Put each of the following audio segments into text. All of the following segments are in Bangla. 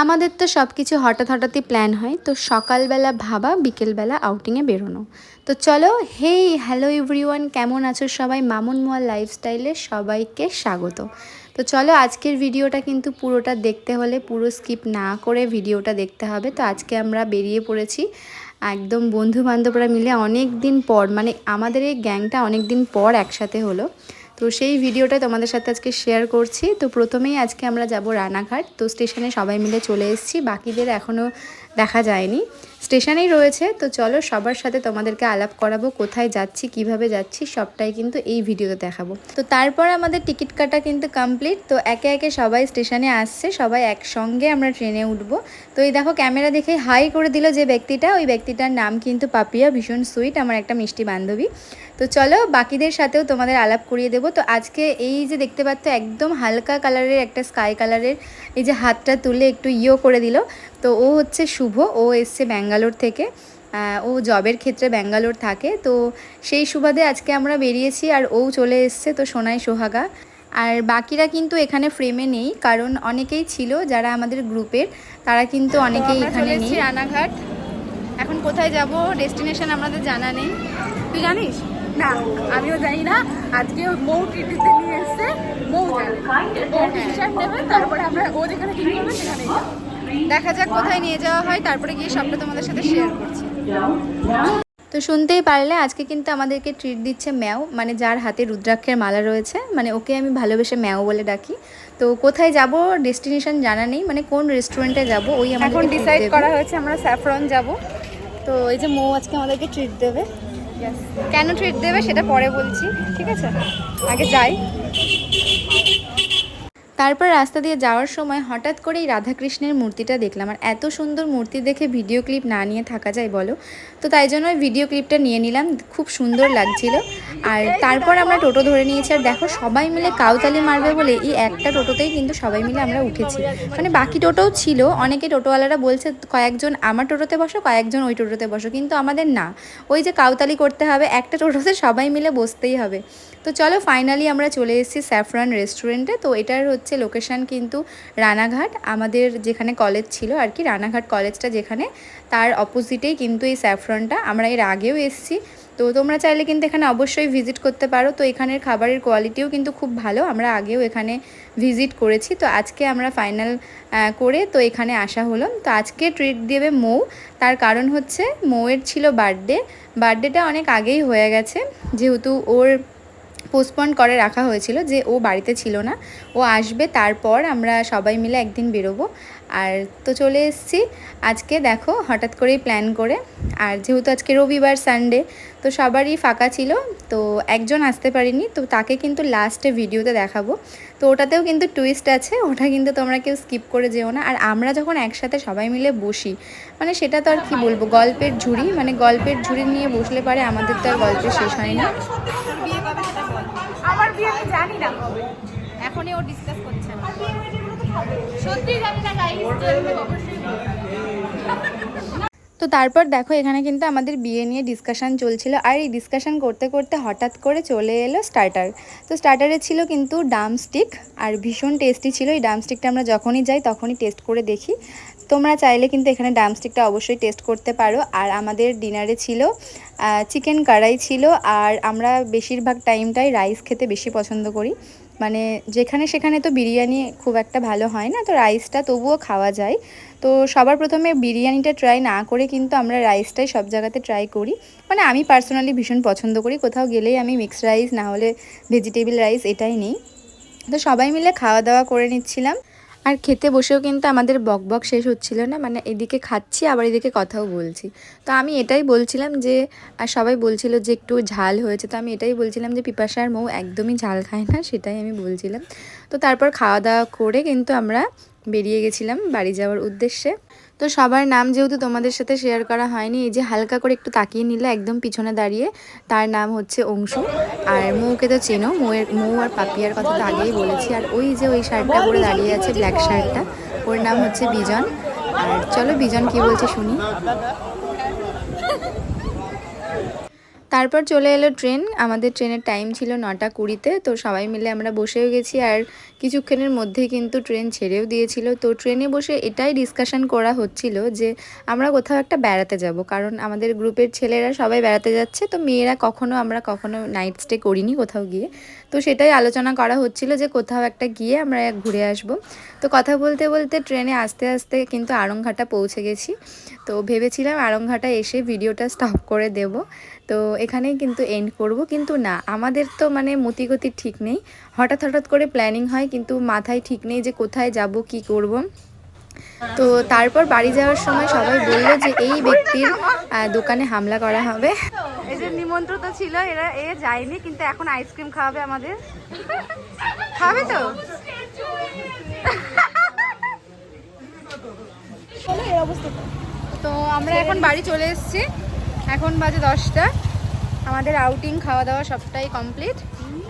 আমাদের তো সব কিছু হঠাৎ হঠাৎই প্ল্যান হয়, তো সকালবেলা ভাবা, বিকেলবেলা আউটিংয়ে বেরোনো। তো চলো হেই হ্যালো এভরিওয়ান কেমন আছো সবাই? মামুন মোয়া লাইফস্টাইলে সবাইকে স্বাগত। তো চলো, আজকের ভিডিওটা কিন্তু পুরোটা দেখতে হলে, পুরো স্কিপ না করে ভিডিওটা দেখতে হবে। তো আজকে আমরা বেরিয়ে পড়েছি, একদম বন্ধু বান্ধবরা মিলে অনেক দিন পর মানে আমাদের এই গ্যাংটা অনেক দিন পর একসাথে হলো। তো সেই ভিডিওটা তোমাদের সাথে আজকে শেয়ার করছি। তো প্রথমেই আজকে আমরা যাব রানাঘাট। তো স্টেশনে সবাই মিলে চলে এসেছি। বাকিদের এখনও দেখা যায়নি। স্টেশনেই রয়েছে, তো চলো সবার সাথে তোমাদেরকে আলাপ করাবো, কোথায় যাচ্ছি, কীভাবে যাচ্ছি, সবটাই কিন্তু এই ভিডিওতে দেখাবো। তো তারপর আমাদের টিকিট কাটা কিন্তু কমপ্লিট তো একে একে সবাই স্টেশনে আসছে, সবাই একসঙ্গে আমরা ট্রেনে উঠবো। তো এই দেখো ক্যামেরা দেখে হাই করে দিল যে ব্যক্তিটা, ওই ব্যক্তিটার নাম কিন্তু পাপিয়া ভীষণ সুইট, আমার একটা মিষ্টি বান্ধবী। তো চলো বাকিদের সাথেও তোমাদের আলাপ করিয়ে দেবো। তো আজকে এই যে দেখতে পাচ্ছ, একদম হালকা কালারের একটা স্কাই কালারের এই যে হাতটা তুলে একটু ইয়ো করে দিল। তো ও হচ্ছে শুভ, ও এসছে ব্যাঙ্গালোর থেকে ও জবের ক্ষেত্রে ব্যাঙ্গালোর থাকে। তো সেই সুবাদে আজকে আমরা বেরিয়েছি আর ও চলে এসছে তো সোনাই সোহাগা। আর বাকিরা কিন্তু এখানে ফ্রেমে নেই কারণ অনেকেই ছিল যারা আমাদের গ্রুপের তারা কিন্তু অনেকেই এখানে নেই। রানাঘাট। এখন কোথায় যাব ডেস্টিনেশন আমাদের জানা নেই। তুই জানিস? না আমিও জানি না। আজকে মৌ টিটিতে নিয়ে এসছে মৌ ডিসিশন নেবে তারপরে আমরা ও যেখানে ঠিক করবে সেখানে দেখা যাক কোথায় নিয়ে যাওয়া হয় তারপরে গিয়ে সবটা তোমাদের সাথে শেয়ার করছি। তো শুনতেই পারলে আজকে কিন্তু আমাদেরকে ট্রিট দিচ্ছে ম্যাও মানে যার হাতে রুদ্রাক্ষের মালা রয়েছে মানে ওকে আমি ভালোবেসে ম্যাও বলে ডাকি। তো কোথায় যাব ডেস্টিনেশন জানা নেই মানে কোন রেস্টুরেন্টে যাব ওই এখন ডিসাইড করা হয়েছে আমরা স্যাফরন যাব। তো এই যে মৌ আজকে আমাদেরকে ট্রিট দেবে। কেন ট্রিট দেবে সেটা পরে বলছি ঠিক আছে? আগে যাই। তারপর রাস্তা দিয়ে যাওয়ার সময় হঠাৎ করে এই রাধাকৃষ্ণের মূর্তিটা দেখলাম। আর এত সুন্দর মূর্তি দেখে ভিডিও ক্লিপ না নিয়ে থাকা যায় বলো? তো তাই জন্য ভিডিও ক্লিপটা নিয়ে নিলাম, খুব সুন্দর লাগছিল। আর তারপর আমরা টোটো ধরে নিয়েছি। আর দেখো, সবাই মিলে কাউতালি মারবে বলে এই একটা টোটোতেই কিন্তু সবাই মিলে আমরা উঠেছি। মানে বাকি টোটোও ছিল, অনেকে টোটোওয়ালারা বলছে, কয়েকজন আমার টোটোতে বসো, কয়েকজন ওই টোটোতে বসো। কিন্তু আমাদের না। ওই যে কাউতালি করতে হবে, একটা টোটোতে সবাই মিলে বসতেই হবে। তো চলো ফাইনালি আমরা চলে এসেছি স্যাফরান রেস্টুরেন্টে তো এটার হচ্ছে লোকেশান কিন্তু রানাঘাট। আমাদের যেখানে কলেজ ছিল আর কি, রানাঘাট কলেজটা যেখানে, তার অপোজিটেই কিন্তু এই স্যাফরনটা আমরা এর আগেও এসেছি। তো তোমরা চাইলে কিন্তু এখানে অবশ্যই ভিজিট করতে পারো। তো এখানের খাবারের কোয়ালিটিও কিন্তু খুব ভালো। আমরা আগেও এখানে ভিজিট করেছি। তো আজকে আমরা ফাইনাল করে তো এখানে আসা হলো। তো আজকে ট্রিট দেবে মৌ। তার কারণ হচ্ছে মৌয়ের ছিল বার্থডে বার্থডেটা অনেক আগেই হয়ে গেছে। যেহেতু ওর পোস্টপন করে রাখা হয়েছিল যে ও বাড়িতে ছিল না। ও আসবে, তারপর আমরা সবাই মিলে একদিন বেরোবো। আর তো চলে এসছি। আজকে দেখো হঠাৎ করেই প্ল্যান করে। আর যেহেতু আজকে রবিবার সানডে তো সবারই ফাঁকা ছিল। তো একজন আসতে পারিনি। তো তাকে কিন্তু লাস্টে ভিডিওতে দেখাবো। তো ওটাতেও কিন্তু টুইস্ট আছে। ওটা কিন্তু তোমরা কেউ স্কিপ করে যেও না। আর আমরা যখন একসাথে সবাই মিলে বসি মানে সেটা তো আর কি বলব? গল্পের ঝুড়ি মানে গল্পের ঝুড়ি নিয়ে বসলে পারে আমাদের তো আর গল্পের শেষ হয় না আমি জানি না এখনই ও ডিসকাস করছে। সত্যি জানি না তো তারপর দেখো, এখানে কিন্তু আমাদের বিয়ে নিয়ে ডিসকাশান চলছিল। আর এই ডিসকাশান করতে করতে হঠাৎ করে চলে এলো স্টার্টার তো স্টার্টারে ছিল কিন্তু ডাম স্টিক আর ভীষণ টেস্টি ছিল। এই ডাম স্টিকটা আমরা যখনই যাই, তখনই টেস্ট করে দেখি। তোমরা চাইলে কিন্তু এখানে ডাম স্টিকটা অবশ্যই টেস্ট করতে পারো। আর আমাদের ডিনারে ছিল চিকেন কড়াই ছিল, আর আমরা বেশিরভাগ টাইমটাই রাইস খেতে বেশি পছন্দ করি। মানে যেখানে সেখানে তো বিরিয়ানি খুব একটা ভালো হয় না, তো রাইসটা তবুও খাওয়া যায়। তো সবার প্রথমে বিরিয়ানিটা ট্রাই না করে কিন্তু আমরা রাইসটাই সব জায়গাতে ট্রাই করি। মানে আমি পার্সোনালি ভীষণ পছন্দ করি, কোথাও গেলেই আমি মিক্সড রাইস না হলে ভেজিটেবিল রাইস এটাই নেই। তো সবাই মিলে খাওয়া দাওয়া করে নিচ্ছিলাম। আর খেতে বসেও কিন্তু আমাদের বক বক শেষ হচ্ছিল না মানে এদিকে খাচ্ছি, আবার এদিকে কথাও বলছি। তো আমি এটাই বলছিলাম যে, আর সবাই বলছিল যে একটু ঝাল হয়েছে, তো আমি এটাই বলছিলাম যে পিপাসার মৌ একদমই ঝাল খায় না, সেটাই আমি বলছিলাম। তো তারপর খাওয়া দাওয়া করে কিন্তু আমরা বেরিয়ে গেছিলাম বাড়ি যাওয়ার উদ্দেশ্যে। তো সবার নাম যেহেতু তোমাদের সাথে শেয়ার করা হয়নি, এই যে হালকা করে একটু তাকিয়ে নিলে একদম পিছনে দাঁড়িয়ে, তার নাম হচ্ছে অংশু। আর মৌকে তো চেনো, মৌয়ের, মৌ আর পাপিয়ার কথা তো আগেই বলেছি। আর ওই যে ওই শার্টটা পরে দাঁড়িয়ে আছে ব্ল্যাক শার্টটা, ওর নাম হচ্ছে বিজন। আর চলো বিজন কি বলছে শুনি। তারপর চলে এলো ট্রেন। আমাদের ট্রেনের টাইম ছিল নটা কুড়িতে, তো সবাই মিলে আমরা বসেও গেছি আর কিছুক্ষণের মধ্যেই কিন্তু ট্রেন ছেড়েও দিয়েছিল। তো ট্রেনে বসে এটাই ডিসকাশন করা হচ্ছিল যে আমরা কোথাও একটা বেড়াতে যাব, কারণ আমাদের গ্রুপের ছেলেরা সবাই বেড়াতে যাচ্ছে, তো মেয়েরা কখনো আমরা কখনো নাইট স্টে করিনি কোথাও গিয়ে। তো সেটাই আলোচনা করা হচ্ছিল যে কোথাও একটা গিয়ে আমরা ঘুরে আসব। তো কথা বলতে বলতে ট্রেনে আস্তে আস্তে কিন্তু আড়ংঘাটা পৌঁছে গেছি। তো ভেবেছিলাম আড়ংঘাটা এসে ভিডিওটা স্টপ করে দেব। তো এখানেই কিন্তু এন্ড করব। কিন্তু না, আমাদের তো মানে মতিগতি ঠিক নেই। হঠাৎ হঠাৎ করে প্ল্যানিং হয়, কিন্তু মাথায় ঠিক নেই যে কোথায় যাব, কি করব। তো তারপর বাড়ি যাওয়ার সময় সবাই বলল যে এই ব্যক্তির দোকানে হামলা করা হবে। এই যে নিমন্ত্রিত ছিল, এরা, এ যায়নি, কিন্তু এখন আইসক্রিম খাওয়াবে আমাদের। খাবে তো? তো আমরা এখন বাড়ি চলে এসেছি। এখন বাজে দশটা। আমাদের আউটিং খাওয়া দাওয়া সবটাই কমপ্লিট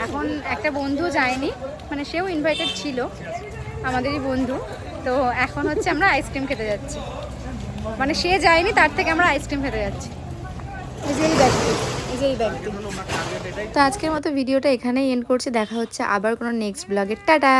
এখন একটা বন্ধু যায়নি মানে সেও ইনভাইটেড ছিল, আমাদেরই বন্ধু। তো এখন হচ্ছে আমরা আইসক্রিম খেতে যাচ্ছি। মানে সে যায়নি, তার থেকে আমরা আইসক্রিম খেতে যাচ্ছি। তো আজকের মতো ভিডিওটা এখানেই এন্ড করছি। দেখা হচ্ছে আবার কোনো নেক্সট ব্লগের টাটা!